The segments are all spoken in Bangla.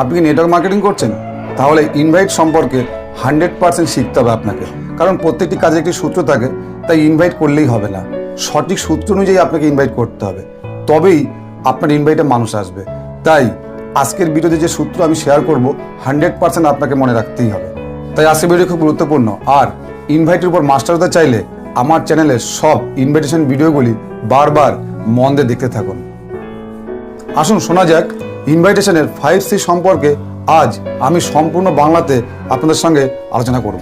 আপনি কি নেটওয়ার্ক মার্কেটিং করছেন? তাহলে ইনভাইট সম্পর্কে হান্ড্রেড পার্সেন্ট শিখতে হবে আপনাকে। কারণ প্রত্যেকটি কাজে একটি সূত্র থাকে, তাই ইনভাইট করলেই হবে না। সঠিক সূত্র অনুযায়ী আপনাকে ইনভাইট করতে হবে। তবেই আপনার ইনভাইটে মানুষ আসবে। তাই আজকের ভিডিওতে যে সূত্র আমি শেয়ার করব হান্ড্রেড পার্সেন্ট আপনাকে মনে রাখতেই হবে। তাই আজকের ভিডিও খুব গুরুত্বপূর্ণ। আর ইনভাইটের উপর মাস্টার হতে চাইলে আমার চ্যানেলের সব ইনভাইটেশন ভিডিওগুলি বারবার মন দিয়ে দেখতে থাকুন। আসুন, শোনা যাক ইনভাইটেশনের ফাইভ সি সম্পর্কে আজ আমি সম্পূর্ণ বাংলাতে আপনাদের সঙ্গে আলোচনা করব।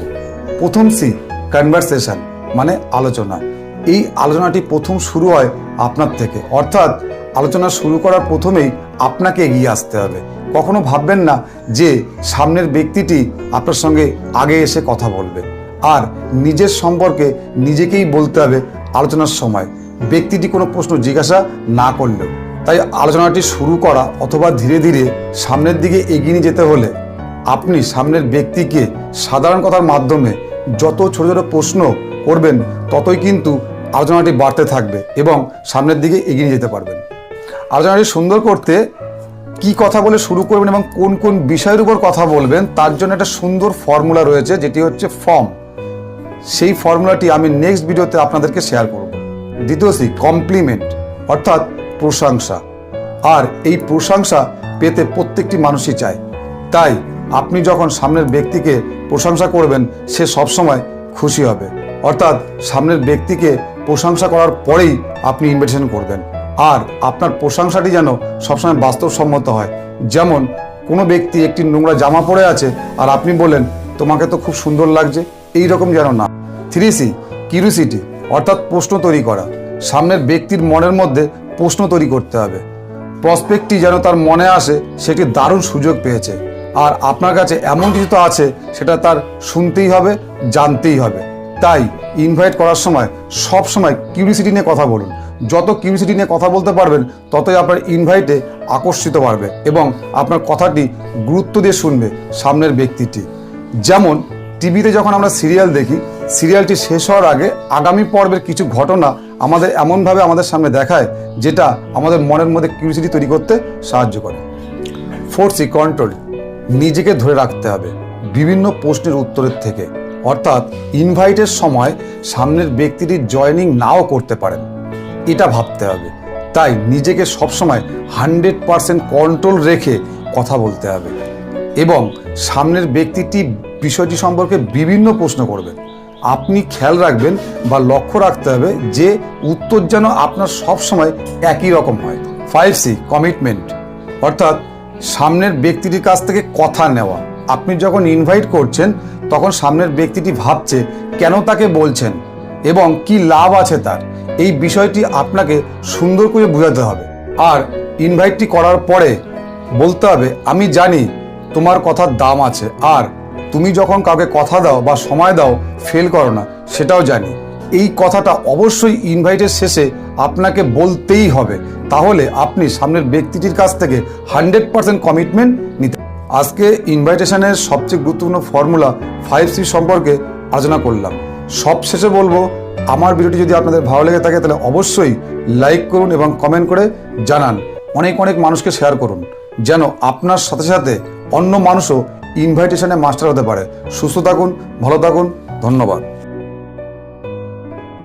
প্রথম সি কনভারসেশন মানে আলোচনা। এই আলোচনাটি প্রথম শুরু হয় আপনার থেকে। অর্থাৎ আলোচনা শুরু করার প্রথমেই আপনাকে এগিয়ে আসতে হবে। কখনো ভাববেন না যে সামনের ব্যক্তিটি আপনার সঙ্গে আগে এসে কথা বলবে। আর নিজের সম্পর্কে নিজেকেই বলতে হবে আলোচনার সময়। ব্যক্তিটি কোনো প্রশ্ন জিজ্ঞাসা না করলেও। তাই আলোচনাটি শুরু করা অথবা ধীরে ধীরে সামনের দিকে এগিয়ে যেতে হলে আপনি সামনের ব্যক্তিকে সাধারণ কথার মাধ্যমে যত ছোট ছোট প্রশ্ন করবেন, ততই কিন্তু আলোচনাটি বাড়তে থাকবে এবং সামনের দিকে এগিয়ে যেতে পারবেন। আলোচনাটি সুন্দর করতে কি কথা বলে শুরু করবেন এবং কোন কোন বিষয়ের উপর কথা বলবেন, তার জন্য একটা সুন্দর ফর্মুলা রয়েছে, যেটি হচ্ছে ফর্ম। সেই ফর্মুলাটি আমি নেক্সট ভিডিওতে আপনাদেরকে শেয়ার করব। দ্বিতীয় সি, কমপ্লিমেন্ট। অর্থাৎ প্রশংসা। আর এই প্রশংসা পেতে প্রত্যেকটি মানুষই চায়। তাই আপনি যখন সামনের ব্যক্তিকে প্রশংসা করবেন, সে সবসময় খুশি হবে। অর্থাৎ সামনের ব্যক্তিকে প্রশংসা করার পরেই আপনি ইনভিটেশন করবেন। আর আপনার প্রশংসাটি যেন সবসময় বাস্তবসম্মত হয়। যেমন কোনো ব্যক্তি একটি নোংরা জামা পরে আছে আর আপনি বলেন তোমাকে তো খুব সুন্দর লাগছে। এই রকম যেন না। থ্রি সি কিউরিসিটি অর্থাৎ প্রশ্ন তৈরি করা। সামনের ব্যক্তির মনের মধ্যে প্রশ্ন তৈরি করতে হবে। প্রসপেক্টটি যেন তার মনে আসে, সেটি দারুণ সুযোগ পেয়েছে। আর আপনার কাছে এমন কিছু তো আছে, সেটা তার শুনতেই হবে, জানতেই হবে। তাই ইনভাইট করার সময় সব সময় কিউরিসিটি নিয়ে কথা বলুন। যত কিউরিসিটি নিয়ে কথা বলতে পারবেন, ততই আপনার ইনভাইটে আকর্ষিত পারবে এবং আপনার কথাটি গুরুত্ব দিয়ে শুনবে সামনের ব্যক্তিটি। যেমন টিভিতে যখন আমরা সিরিয়াল দেখি সিরিয়ালটি শেষ হওয়ার আগে আগামী পর্বের কিছু ঘটনা আমাদের এমনভাবে আমাদের সামনে দেখায় যেটা আমাদের মনের মধ্যে কিউরিসিটি তৈরি করতে সাহায্য করে। ফোর্সি কন্ট্রোল নিজেকে ধরে রাখতে হবে বিভিন্ন প্রশ্নের উত্তরের থেকে। অর্থাৎ ইনভাইটের সময় সামনের ব্যক্তিটি জয়েনিং নাও করতে পারেন। এটা ভাবতে হবে। তাই নিজেকে সবসময় হান্ড্রেড পারসেন্ট কন্ট্রোল রেখে কথা বলতে হবে। এবং সামনের ব্যক্তিটি বিষয়টি সম্পর্কে বিভিন্ন প্রশ্ন করবেন আপনি খেয়াল রাখবেন বা লক্ষ্য রাখতে হবে যে উত্তর যেন আপনার সবসময় একই রকম হয়। ফাইভ সি কমিটমেন্ট অর্থাৎ সামনের ব্যক্তিটির কাছ থেকে কথা নেওয়া। আপনি যখন ইনভাইট করছেন, তখন সামনের ব্যক্তিটি ভাবছে কেন তাকে বলছেন এবং কি লাভ আছে তার। এই বিষয়টি আপনাকে সুন্দর করে বোঝাতে হবে। আর ইনভাইটটি করার পরে বলতে হবে, আমি জানি তোমার কথার দাম আছে। আর তুমি যখন কাউকে কথা দাও বা সময় দাও ফেল করো না, সেটাও জানি। এই কথাটা অবশ্যই ইনভাইটের শেষে আপনাকে বলতেই হবে। তাহলে আপনি সামনের ব্যক্তিটির কাছ থেকে হান্ড্রেড পার্সেন্ট কমিটমেন্ট নিতে আজকে ইনভাইটেশনের সবচেয়ে গুরুত্বপূর্ণ ফর্মুলা ফাইভ সি সম্পর্কে আলোচনা করলাম। সব শেষে বলব, আমার ভিডিওটি যদি আপনাদের ভালো লেগে থাকে, তাহলে অবশ্যই লাইক করুন এবং কমেন্ট করে জানান। অনেক অনেক মানুষকে শেয়ার করুন। যেন আপনার সাথে সাথে অন্য মানুষও ইনভাইটেশনে মাস্টার হতে পারে। সুস্থ থাকুন ভালো থাকুন ধন্যবাদ।